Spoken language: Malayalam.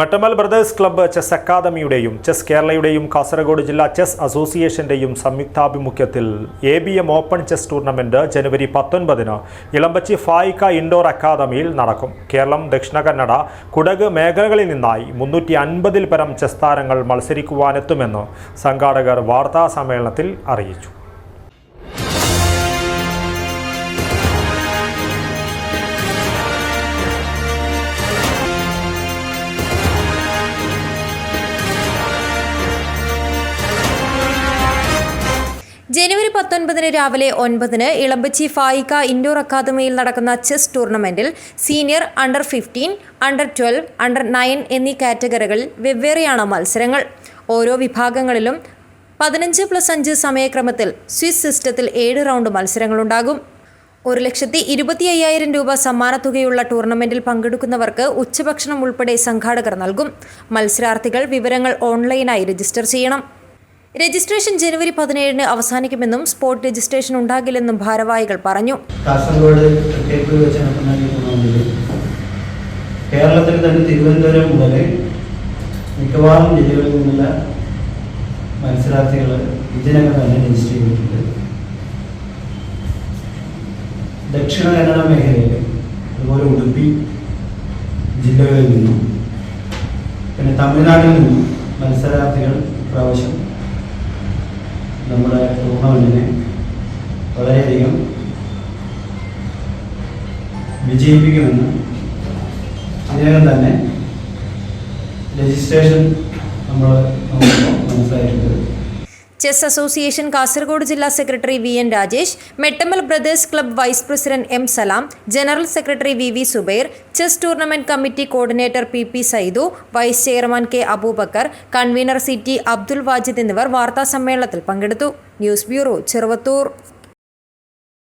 മട്ടമ്മൽ ബ്രദേഴ്സ് ക്ലബ്ബ് ചെസ് അക്കാദമിയുടെയും ചെസ് കേരളയുടെയും കാസർഗോഡ് ജില്ലാ ചെസ് അസോസിയേഷന്റെയും സംയുക്താഭിമുഖ്യത്തിൽ A B M open chess tournament ജനുവരി പത്തൊൻപതിന് ഇളമ്പച്ചി ഫായിക്ക ഇൻഡോർ അക്കാദമിയിൽ നടക്കും. കേരളം ദക്ഷിണ കന്നഡ കുടക് മേഖലകളിൽ നിന്നായി മുന്നൂറ്റി അൻപതിൽ പരം ചെസ് താരങ്ങൾ മത്സരിക്കുവാനെത്തുമെന്ന് സംഘാടകർ വാർത്താ സമ്മേളനത്തിൽ അറിയിച്ചു. ജനുവരി പത്തൊൻപതിന് രാവിലെ ഒൻപതിന് ഇളമ്പച്ചി ഫായിക്ക ഇൻഡോർ അക്കാദമിയിൽ നടക്കുന്ന ചെസ് ടൂർണമെന്റിൽ senior under fifteen under twelve under nine എന്നീ കാറ്റഗറികളിൽ വെവ്വേറെയാണ് മത്സരങ്ങൾ. ഓരോ വിഭാഗങ്ങളിലും പതിനഞ്ച് പ്ലസ് അഞ്ച് സമയക്രമത്തിൽ സ്വിസ് സിസ്റ്റത്തിൽ ഏഴ് റൗണ്ട് മത്സരങ്ങളുണ്ടാകും. ഒരു ലക്ഷത്തി ഇരുപത്തി അയ്യായിരം രൂപ സമ്മാനത്തുകയുള്ള ടൂർണമെന്റിൽ പങ്കെടുക്കുന്നവർക്ക് ഉച്ചഭക്ഷണം ഉൾപ്പെടെ സംഘാടകർ നൽകും. മത്സരാർത്ഥികൾ വിവരങ്ങൾ ഓൺലൈനായി രജിസ്റ്റർ ചെയ്യണം. രജിസ്ട്രേഷൻ ജനുവരി പതിനേഴിന് അവസാനിക്കുമെന്നും സ്പോട്ട് രജിസ്ട്രേഷൻ ഉണ്ടാകില്ലെന്നും ഭാരവാഹികൾ പറഞ്ഞു. കാസർഗോഡ് കേരളത്തിൽ തന്നെ തിരുവനന്തപുരം മുതൽ മിക്കവാറും ജില്ലകളിൽ നിന്നുള്ള മത്സരാർത്ഥികൾ ഇതിനകം തന്നെ രജിസ്റ്റർ ചെയ്തിട്ടുണ്ട്. ദക്ഷിണ കന്നഡ മേഖലയിൽ അതുപോലെ ഉടുപ്പി ജില്ലകളിൽ നിന്നും പിന്നെ തമിഴ്നാട്ടിൽ നിന്നും മത്സരാർത്ഥികൾ പ്രാവശ്യം നമ്മുടെ ടൂർണമെന്റിനെ വളരെയധികം വിജയിപ്പിക്കുമെന്ന് ഇതിനകം തന്നെ രജിസ്ട്രേഷൻ നമ്മൾ നോക്കുമ്പോൾ മനസ്സിലായിട്ടുണ്ട്. ചെസ് അസോസിയേഷൻ കാസർഗോഡ് ജില്ലാ secretary V N Rajesh Mettammal brothers club vice president M Salam general secretary V V Subair chess tournament committee coordinator P P Saidu vice chairman K Aboobacker convener C T Abdul Wajid എന്നിവർ വാർത്താ സമ്മേളനത്തിൽ പങ്കെടുത്തു. News bureau Cheruvathur.